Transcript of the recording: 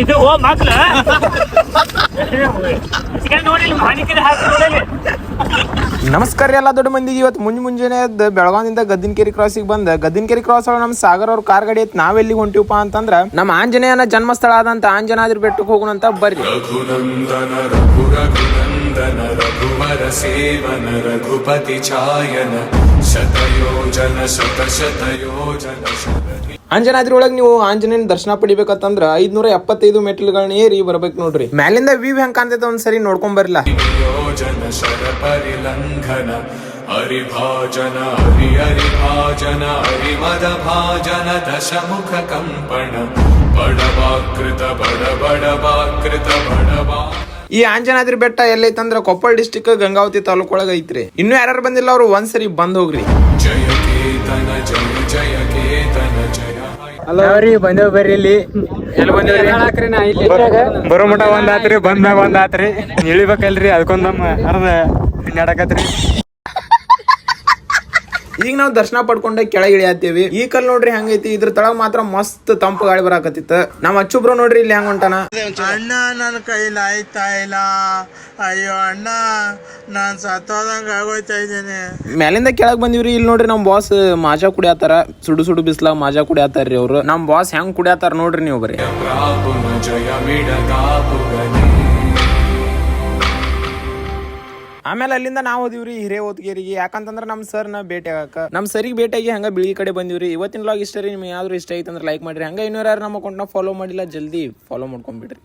ಇದು ಮಕ್ಳು ನಮಸ್ಕಾರ ಎಲ್ಲ ದೊಡ್ಡ ಮಂದಿಗೆ. ಇವತ್ತು ಮುಂಜ್ ಮುಂಜಾನೆ ಬೆಳಗಾವಿಂದ ಗದ್ದಿನಕೇರಿ ಕ್ರಾಸಿಗೆ ಬಂದ. ಗದ್ದಿನಕೇರಿ ಕ್ರಾಸ್ ಒಳಗೆ ನಮ್ಮ ಸಾಗರ್ ಅವ್ರ ಕಾರ್ ಗಡಿ ಐತಿ ನಾವೆಲ್ಲಿ ಹೊಂಟಿವಪ್ಪ ಅಂತಂದ್ರ ನಮ್ಮ ಆಂಜನೇಯನ ಜನ್ಮಸ್ಥಳ ಆದಂತ ಆಂಜನಾದ್ರಿ ಬೆಟ್ಟಕ್ಕೆ ಹೋಗೋಣ ಅಂತ ಬರ್ರಿ ರಘುಪತಿ ಜನ ಆಂಜನಾದ್ರಿ ಒಳಗೆ ನೀವು ಆಂಜನೇಯನ ದರ್ಶನ ಪಡಿಬೇಕಂತಂದ್ರ ಐದ್ನೂರ ಎಪ್ಪತ್ತೈದು ಮೆಟ್ಲುಗಳನ್ನ ಏರಿ ಬರ್ಬೇಕು ನೋಡ್ರಿ. ಮ್ಯಾಲಿಂದ ವ್ಯೂ ಹೆಂಗ್ ಕಾಣ್ತೈತೆ ಒಂದ್ಸರಿ ನೋಡ್ಕೊಂಡ್ ಬರಲ್ಲ ಯೋಜನ ಹರಿಭಾಜನ ಹರಿ ಹರಿಭಾಜನ ಹರಿಮದ ಭಾಜನ ದಶಮುಖ ಕಂಪಣ ಬಡವಾಕೃತ ಬಡ ಬಡವಾಕೃತ ಈ ಆಂಜನಾದ್ರಿ ಬೆಟ್ಟ ಎಲ್ಲೈತಂದ್ರ ಕೊಪ್ಪಳ ಡಿಸ್ಟಿಕ್ ಗಂಗಾವತಿ ತಾಲೂಕು ಒಳಗ ಐತ್ರಿ. ಇನ್ನು ಯಾರು ಬಂದಿಲ್ಲ ಅವ್ರು ಒಂದ್ಸರಿ ಬಂದ್ ಹೋಗ್ರಿ. ಹಲೋ. ರೀ ಬರ್ರಿ ಇಲ್ಲಿ? ಬರೋ ಮಟ್ಟ ಒಂದ್ ಆತ್ರಿ ಬಂದ್ಮ್ಯಾಗ ಒಂದ್ ಆತ್ರಿ. ಇಳಿಬೇಕಲ್ರಿ ಅದಕ್ಕೊಂದ್ ಅರ್ಧ ನಡಕತ್ರಿ. ಈಗ ನಾವು ದರ್ಶನ ಪಡ್ಕೊಂಡ ಕೆಳಗೆ ಇಳಿಯತ್ತೀವಿ ಈ ಕಲ್ ನೋಡ್ರಿ ಹಂಗೈತಿ ಇದ್ರ ತಳ ಮಾತ್ರ ಮಸ್ತ್ ತಂಪು ಗಾಳಿ ಬರಾಕತ್ತಿತ್ತು. ನಮ್ಮ ಅಚ್ಚುಬ್ರು ನೋಡ್ರಿ ಇಲ್ಲಿ ಹೆಂಗ್ ಹೊಂಟಾನ. ಅಣ್ಣ ನನ್ನ ಕೈಲಿ ಆಯ್ತಾ ಇಲ್ಲ. ಅಯ್ಯೋ ಅಣ್ಣ ನಾನ್ ಸತ್ತೋದಂಗ ಆಗೋಯ್ತಾ ಇದ್ದೇನೆ. ಮೇಲಿಂದ ಕೆಳಗ್ ಬಂದಿವ್ರಿ ಇಲ್ಲಿ ನೋಡ್ರಿ ನಮ್ ಬಾಸ್ ಮಾಜಾ ಕುಡಿಯತ್ತಾರ ಸುಡು ಸುಡು ಬಿಸ್ಲಾಗ ಮಾಜಾ ಕುಡಿಯತ್ತಾರ್ರಿ ಅವ್ರು. ನಮ್ ಬಾಸ್ ಹೆಂಗ್ ಕುಡಿಯತ್ತಾರ ನೋಡ್ರಿ ನೀವು ಬರೀ. ಆಮೇಲೆ ಅಲ್ಲಿಂದ ನಾವು ಹೋದಿವ್ರಿ ಹಿರೇ ಓದ್ಗೇರಿಗೆ. ಯಾಕಂತಂದ್ರೆ ನಮ್ ಸರ್ನ ಭೇಟಿ ಆಗಕ. ನಮ್ ಸರಿಗೆ ಭೇಟಿಯಾಗಿ ಹಂಗ ಬಿಳಿ ಕಡೆ ಬಂದಿವ್ರಿ. ಇವತ್ತಿನ ಲಾಗ್ ಇಷ್ಟ ರೀ, ನಿಮ್ಗೆ ಯಾವ್ದು ಇಷ್ಟ ಐತಂದ್ರೆ ಲೈಕ್ ಮಾಡ್ರಿ. ಹಂಗ ಇನ್ನೂರ ಯಾರು ನಮ್ಮ ಅಕೌಂಟ್ನ ಫಾಲೋ ಮಾಡಿಲ್ಲ, ಜಲ್ದಿ ಫಾಲೋ ಮಾಡ್ಕೊಂಡ್ಬಿಡ್ರಿ